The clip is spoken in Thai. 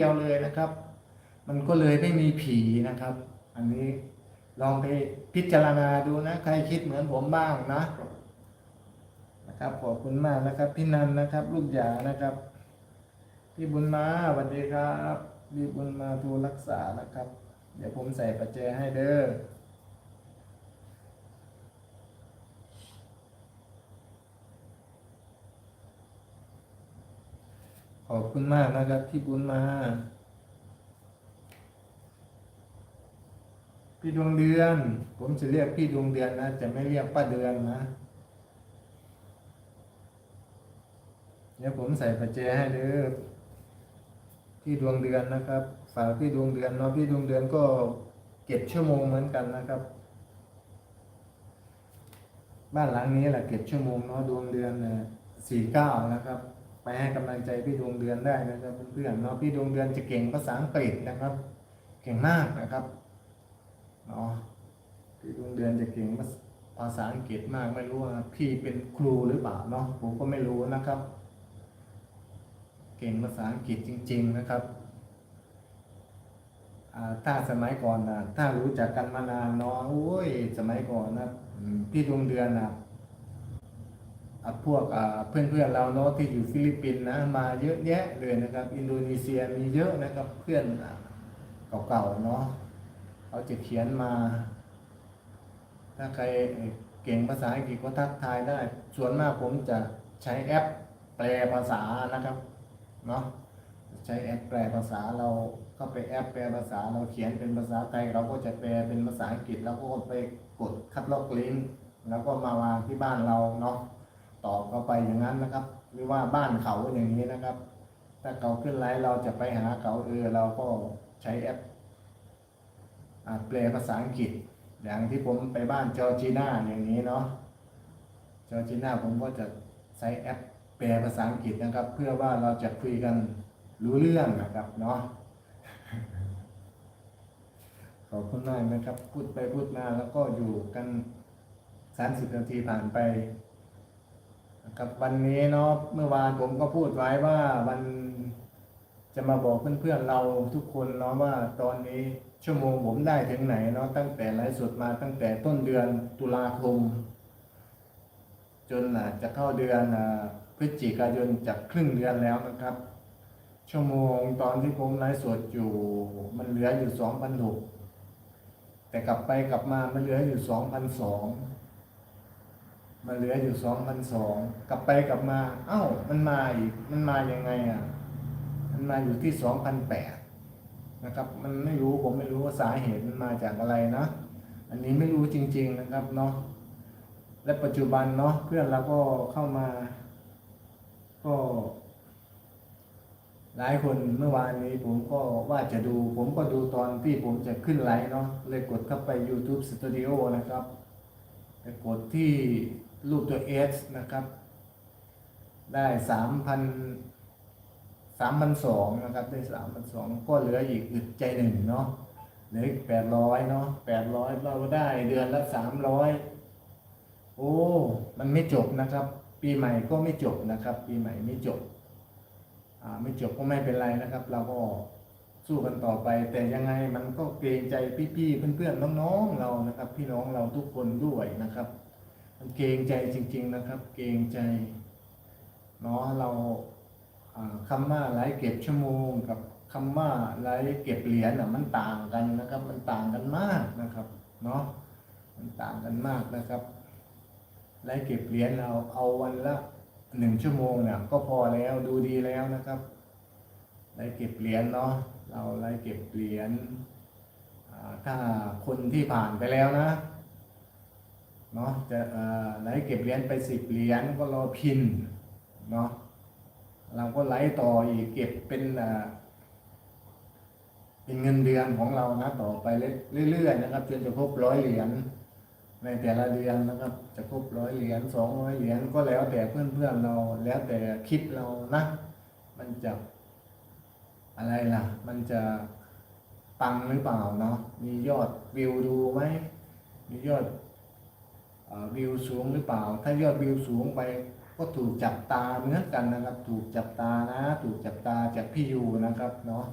เดียวเลยนะครับ มันก็เลยไม่มีผีนะครับ อันนี้ลองไปพิจารณาดูนะ ใครคิดเหมือนผมบ้างนะนะครับขอบคุณมากนะครับ พี่นันนะครับ ลูกหยานะครับ พี่บุญมาสวัสดีครับพี่บุญมาทูรักษานะครับ เดี๋ยวผมใส่ปัจเจให้เด้อ ขอบคุณมากนะครับพี่บุญมา พี่ดวงเดือน ผมจะเรียกพี่ดวงเดือนนะจะไม่เรียกป้าเดือนนะ เดี๋ยวผมใส่ปัจเจให้เด้อพี่ดวงเดือนนะครับ ฝากพี่ดวงเดือนเนาะพี่ดวงเดือนก็เก็บชั่วโมงเหมือนกันนะครับ บ้านหลังนี้แหละเก็บชั่วโมงเนาะดวงเดือนสี่เก้านะครับ ไปให้กำลังใจพี่ดวงเดือนได้นะครับเพื่อนๆเนาะพี่ดวงเดือนจะเก่งภาษาอังกฤษนะครับ เก่งมากนะครับเนาะพี่ดวงเดือนจะเก่งภาษาอังกฤษมากไม่รู้ว่าพี่เป็นครูหรือเปล่าเนาะผมก็ไม่รู้นะครับ เก่งภาษาอังกฤษจริง ๆนะครับอ่าถ้าสมัยก่อนนะถ้ารู้จักกันมานานเนาะโอ้ย สมัยก่อนนะพี่ดวงเดือนนะ พวกอ่าเพื่อนๆเราเนาะที่อยู่ฟิลิปปินส์นะมาเยอะแยะเลยนะครับ อินโดนีเซียมีเยอะนะครับเพื่อนเก่าๆเนาะเขาจะเขียนมา ถ้าใครเก่งภาษาอังกฤษก็ทักทายได้ ส่วนมากผมจะใช้แอปแปลภาษานะครับเนาะใช้แอปแปลภาษาเราก็ไปแอปแปลภาษาเราเขียนเป็นภาษาไทยเราก็จะแปลเป็นภาษาอังกฤษแล้วก็ไปกดคัดลอกลิงก์แล้วก็มาวางที่บ้านเราเนาะ ตอบเข้าไปอย่างนั้นนะครับ หรือว่าบ้านเขาอย่างนี้นะครับ ถ้าเขาขึ้นไลน์เราจะไปหาเขาเออเราก็ใช้แอปอ่าแปลภาษาอังกฤษ อย่างที่ผมไปบ้านจอร์จีน่าอย่างนี้เนาะจอร์จีน่าผมก็จะใช้แอปแปลภาษาอังกฤษนะครับ เพื่อว่าเราจะคุยกันรู้เรื่องนะครับเนาะขอบคุณมากนะครับ พูดไปพูดมาแล้วก็อยู่กันสามสิบนาทีผ่านไป นะครับวันนี้เนาะเมื่อวานผมก็พูดไว้ว่าวันจะมาบอกเพื่อนๆเราทุกคนเนาะว่าตอนนี้ชั่วโมงผมได้ถึงไหนเนาะตั้งแต่ไลฟ์สดมาตั้งแต่ต้นเดือนตุลาคม จนอะจะเข้าเดือนพฤศจิกายนจากครึ่งเดือนแล้วนะครับ ชั่วโมงตอนที่ผมไลฟ์สดอยู่มันเหลืออยู่สองพันหกแต่กลับไปกลับมามันเหลืออยู่สองพันสอง มันเหลืออยู่สองพันสองกลับไปกลับมา เอ้า มันมาอีก มันมายังไงอะ มันมาอยู่ที่สองพันแปดนะครับ มันไม่รู้ผมไม่รู้ว่าสาเหตุมันมาจากอะไรนะอันนี้ไม่รู้จริง ๆนะครับเนาะและปัจจุบันเนาะเพื่อนเราก็เข้ามา ก็ หลายคนเมื่อวานนี้ผมก็ว่าจะดู ผมก็ดูตอนที่ผมจะขึ้นไลฟ์เนาะเลยกดเข้าไป YouTube Studio นะครับไปกดที่ รูปตัว S นะครับ ได้สามพันสามพันสองนะครับ ได้สามพันสองก็เหลืออีกอึดใจหนึ่งเนาะเหลืออีกแปดร้อยเนาะแปดร้อยเราได้เดือนละสามร้อยโอ้ มันไม่จบนะครับ ปีใหม่ก็ไม่จบนะครับ ปีใหม่ไม่จบ อ่า ไม่จบก็ไม่เป็นไรนะครับ เราก็สู้กันต่อไป แต่ยังไงมันก็เกรงใจพี่ๆเพื่อนๆน้องๆเรานะครับ พี่น้องเราทุกคนด้วยนะครับ มันเกรงใจจริง ๆนะครับ เกรงใจเนาะเราคำว่าไลฟ์เก็บชั่วโมงกับคำว่าไลฟ์เก็บเหรียญน่ะมันต่างกันนะครับ มันต่างกันมากนะครับเนาะมันต่างกันมากนะครับไลฟ์เก็บเหรียญเราเอาวันละหนึ่งชั่วโมงเนี่ยก็พอแล้วดูดีแล้วนะครับไลฟ์เก็บเหรียญเนาะเราไลฟ์เก็บเหรียญถ้าคนที่ผ่านไปแล้วนะ เนาะจะเอ่อไลฟ์เก็บเหรียญไปสิบเหรียญก็รอพินเนาะเราก็ไลฟ์ต่ออีกเก็บเป็นอ่าเป็นเงินเดือนของเรานะต่อไปเรื่อยๆนะครับจนจะครบร้อยเหรียญในแต่ละเดือนนะครับจะครบร้อยเหรียญสองร้อยเหรียญก็แล้วแต่เพื่อนๆเราแล้วแต่คลิปเรานะมันจะอะไรล่ะ มันจะปังหรือเปล่าเนาะมียอดวิวดูไหมมียอด วิวสูงหรือเปล่า ถ้ายอดวิวสูงไปก็ถูกจับตาเหมือนกันนะครับ ถูกจับตานะ ถูกจับตาจากพี่ยูนะครับเนาะ